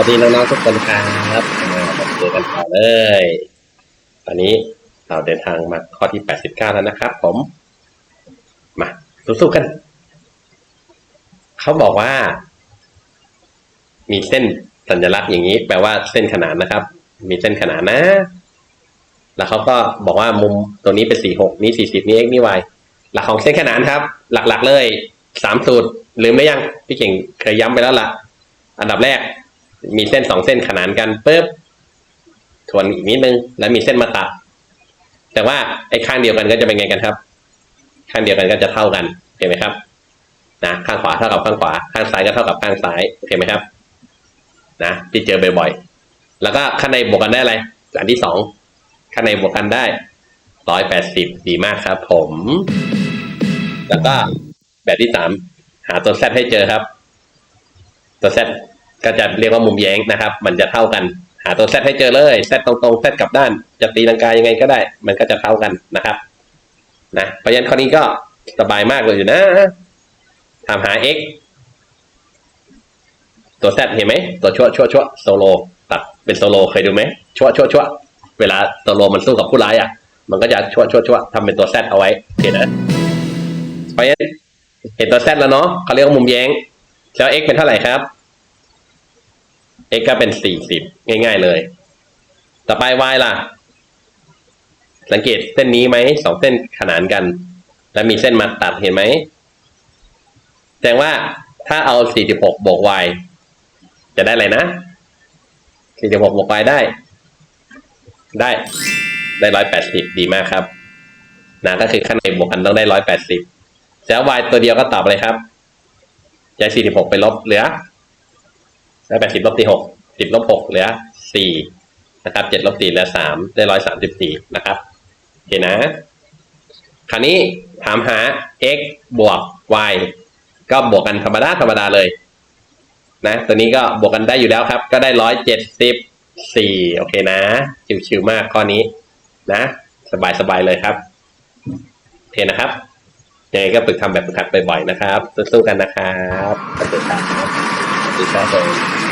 วัสดีน้องๆทุกคนครับมาเจอกันต่อเลย ตอนนี้เราเดินทางมาข้อที่ 89 แล้วนะครับ ผม มาสู้ๆกัน เขาบอกว่า มีเส้นสัญลักษณ์อย่างนี้ แปลว่าเส้นขนานนะครับ มีเส้นขนานนะ แล้วเขาก็บอกว่ามุมตัวนี้เป็น46นี่40นี่ x นี่ y หลักของเส้นขนานครับ หลักๆเลยสามสูตรลืมไหมยังพี่เก่งเคยย้ำไปแล้วล่ะ อันดับแรก มีเส้นสองเส้นขนานกันปุ๊บทวนอีกนิดนึง แล้วมีเส้นมาตัด แต่ว่าไอ้ข้างเดียวกันก็จะเป็นไงกันครับ ข้างเดียวกันก็จะเท่ากันเห็นไหมครับนะข้างขวาเท่ากับข้างขวา ข้างซ้ายก็เท่ากับข้างซ้ายเห็นไหมครับ นะที่เจอบ่อยๆแล้วก็ข้างในบวกกันได้อะไรอันที่สองข้างในบวกกันได้ร้อยแปดสิบดีมากครับ ผม แล้วก็แบบที่สามหาตัวแซดให้เจอครับ ตัวแซด ก็จะเรียกว่ามุมแย้งนะครับ มันจะเท่ากัน หาตัวแซให้เจอเลยแซตรงๆแซกลับด้าน จะตีลังกายังไงก็ได้ มันก็จะเท่ากันนะครับนะเพราะฉะนั้นข้อนี้ก็สบายมากเลยอยู่นะถามหา x ตัว z เห็นไหมตัวชั่วชั่วชั่วโซโลตัดเป็นโซโลเคยดูไหมชั่วชั่วชั่วเวลาโซโลมันสู้กับผู้ร้ายอะ มันก็จะชั่วชั่วชั่วทำเป็นตัว z เอาไว้เห็นนะเพราะฉะนั้นเห็นตัว z แล้วเนาะเขาเรียกว่ามุมแย้งแล้ว x เป็นเท่าไหร่ครับ x ก็เป็นสี่สิบง่าย ๆเลย ต่อไป y ล่ะ สังเกตเส้นนี้ไหมสองเส้นขนานกัน แล้วมีเส้นมาตัดเห็นไหมแสดงว่าถ้าเอาสี่สิบหกบวก y จะได้อะไรนะสี่สิบหกบวก y ได้ ได้ได้ร้อยแปดสิบดีมากครับนะก็คือข้างในบวกกันต้องได้ร้อยแปดสิบแล้ว y ตัวเดียวก็ตอบเลยครับย้ายสี่สิบหกไปลบเหลือ ได้แปดสิบลบที่หกสิบลบหกเหลือสี่นะครับเจ็ดลบสี่เหลือสามได้ร้อยสามสิบสี่นะครับโอเคนะ คราวนี้ถามหา x บวก y ก็บวกกันธรรมดาธรรมดาเลย นะ ตัวนี้ก็บวกกันได้อยู่แล้วครับ ก็ได้ร้อยเจ็ดสิบสี่โอเคนะ ชิวๆมากข้อนี้ นะ สบายๆเลยครับโอเคนะครับยังไงก็ฝึกทำแบบฝึกหัดบ่อยๆนะครับสู้ๆกันนะครับสวัสดีครับ It sounds like